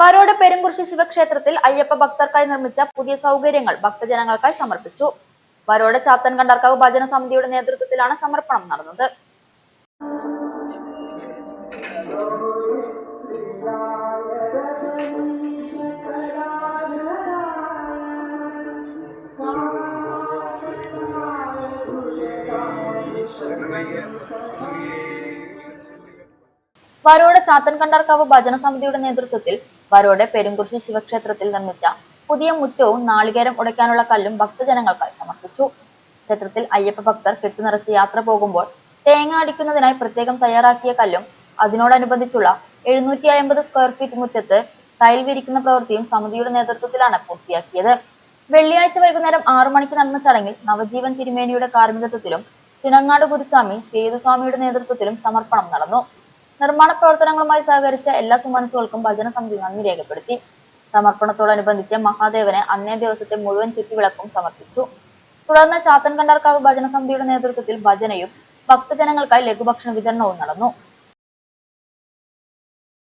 വരോട് പെരുങ്കുറിശി ശിവക്ഷേത്രത്തിൽ അയ്യപ്പ ഭക്തർക്കായി നിർമ്മിച്ച പുതിയ സൗകര്യങ്ങൾ ഭക്തജനങ്ങൾക്കായി സമർപ്പിച്ചു. വരോട് ചാത്തൻ കണ്ടർക്കാവ് ഭജന സമിതിയുടെ നേതൃത്വത്തിലാണ് സമർപ്പണം നടന്നത്. വരോട് ചാത്തൻ കണ്ടർക്കാവ് ഭജന സമിതിയുടെ നേതൃത്വത്തിൽ വരോട് പെരുങ്കുറിശി ശിവക്ഷേത്രത്തിൽ നിർമ്മിച്ച പുതിയ മുറ്റവും നാളികേരം ഉടയ്ക്കാനുള്ള കല്ലും ഭക്തജനങ്ങൾക്കായി സമർപ്പിച്ചു. ക്ഷേത്രത്തിൽ അയ്യപ്പ ഭക്തർ കെട്ടുനിറച്ച് യാത്ര പോകുമ്പോൾ തേങ്ങ അടിക്കുന്നതിനായി പ്രത്യേകം തയ്യാറാക്കിയ കല്ലും അതിനോടനുബന്ധിച്ചുള്ള എഴുന്നൂറ്റി അമ്പത് സ്ക്വയർ ഫീറ്റ് മുറ്റത്ത് ടൈൽ വിരിക്കുന്ന പ്രവൃത്തിയും സമിതിയുടെ നേതൃത്വത്തിലാണ് പൂർത്തിയാക്കിയത്. വെള്ളിയാഴ്ച വൈകുന്നേരം ആറു മണിക്ക് നടന്ന ചടങ്ങിൽ നവജീവൻ തിരുമേനിയുടെ കാർമ്മികത്വത്തിലും തിണങ്ങാട് ഗുരുസ്വാമി സേതുസ്വാമിയുടെ നേതൃത്വത്തിലും സമർപ്പണം നടന്നു. നിർമ്മാണ പ്രവർത്തനങ്ങളുമായി സഹകരിച്ച എല്ലാ സുമനസുകൾക്കും ഭജന സമിതി നന്ദി രേഖപ്പെടുത്തി. സമർപ്പണത്തോടനുബന്ധിച്ച് മഹാദേവന് അന്നേ ദിവസത്തെ മുഴുവൻ ചുറ്റുവിളക്കും സമർപ്പിച്ചു. തുടർന്ന് ചാത്തൻ കണ്ടാർക്കാവ് ഭജന സമിതിയുടെ നേതൃത്വത്തിൽ ഭജനയും ഭക്തജനങ്ങൾക്കായി ലഘുഭക്ഷണ വിതരണവും നടന്നു.